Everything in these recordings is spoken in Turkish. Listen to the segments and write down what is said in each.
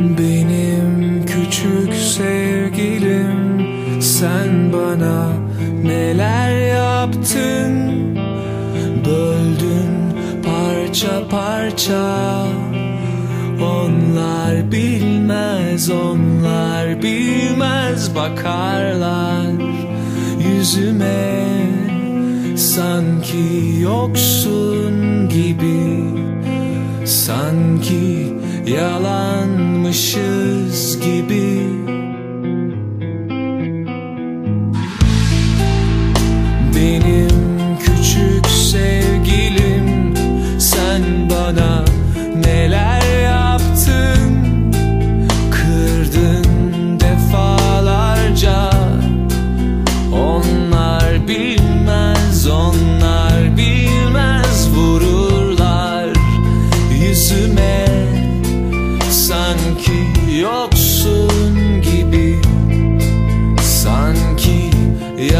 Benim küçük sevgilim Sen bana neler yaptın? Böldün parça parça. Onlar bilmez, onlar bilmez Bakarlar yüzüme. Sanki yoksun gibi Sanki yalanmışız gibi Sanki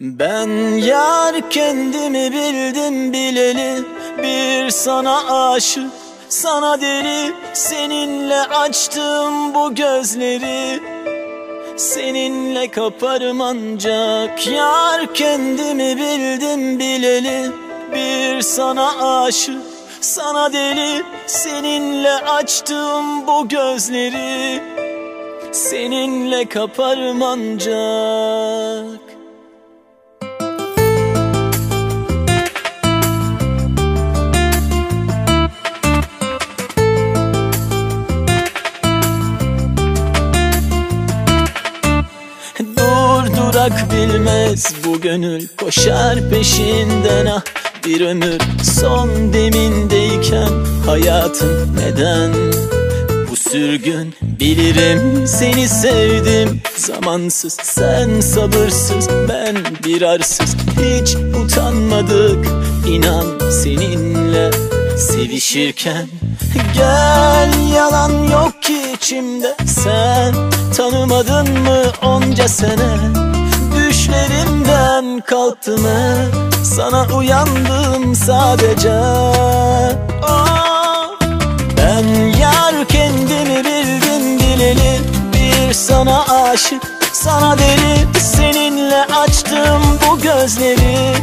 Ben yar kendimi bildim bileli Bir sana aşık sana deli. Seninle açtım bu gözleri Seninle kaparım ancak. Yar kendimi bildim bileli Bir sana aşık sana deli. Seninle açtım bu gözleri Seninle kaparım ancak Durak bilmez bu gönül Koşar peşinden ah. Bir ömür Son demindeyken hayatın neden? Bu sürgün bilirim seni sevdim. Zamansız sen sabırsız ben bir arsız Hiç utanmadık inan seninle. Sevişirken Gel yalan yok ki içimde. Sen Tanımadın mı onca sene Düşlerimden kalktı Sana uyandım sadece. Oh, Ben yar kendimi bildim bileli. Bir sana aşık sana deli. Seninle açtım bu gözleri.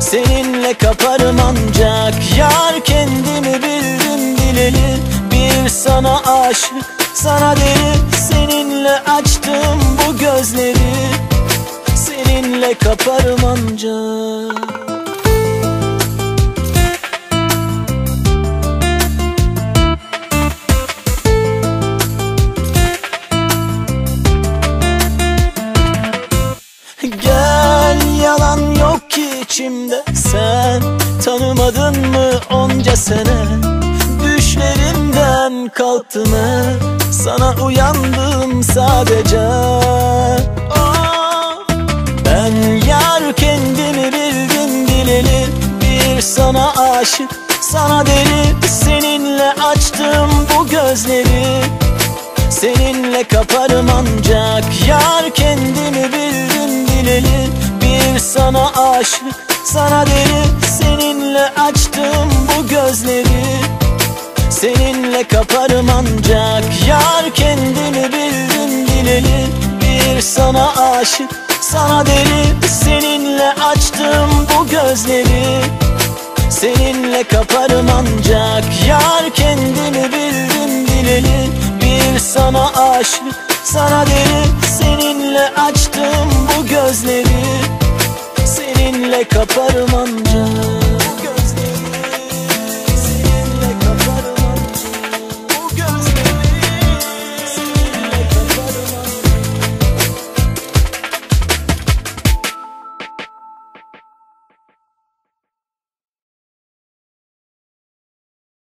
Seninle kaparım ancak Yar kendimi bildim bileli. Bir sana aşık sana deli. Seninle açtım bu gözleri Seninle kaparım ancak yalan yok ki içimde. Sen Tanımadın mı onca sene? Düşlerimden kalktı mı Sana uyandım sadece sana aşık sana deli. Seninle açtım bu gözleri. Seninle kaparım ancak Yar kendimi bildim bileli. Bir sana aşık sana deli. Seninle açtım bu gözleri. Seninle kaparım ancak Yar kendimi bildim bileli. Bir sana aşık sana deli. Seninle açtım bu gözleri Seninle kaparım ancak Yar kendimi bildim bileli. Bir sana aşık sana deli. Seninle açtım bu gözleri. Seninle kaparım ancak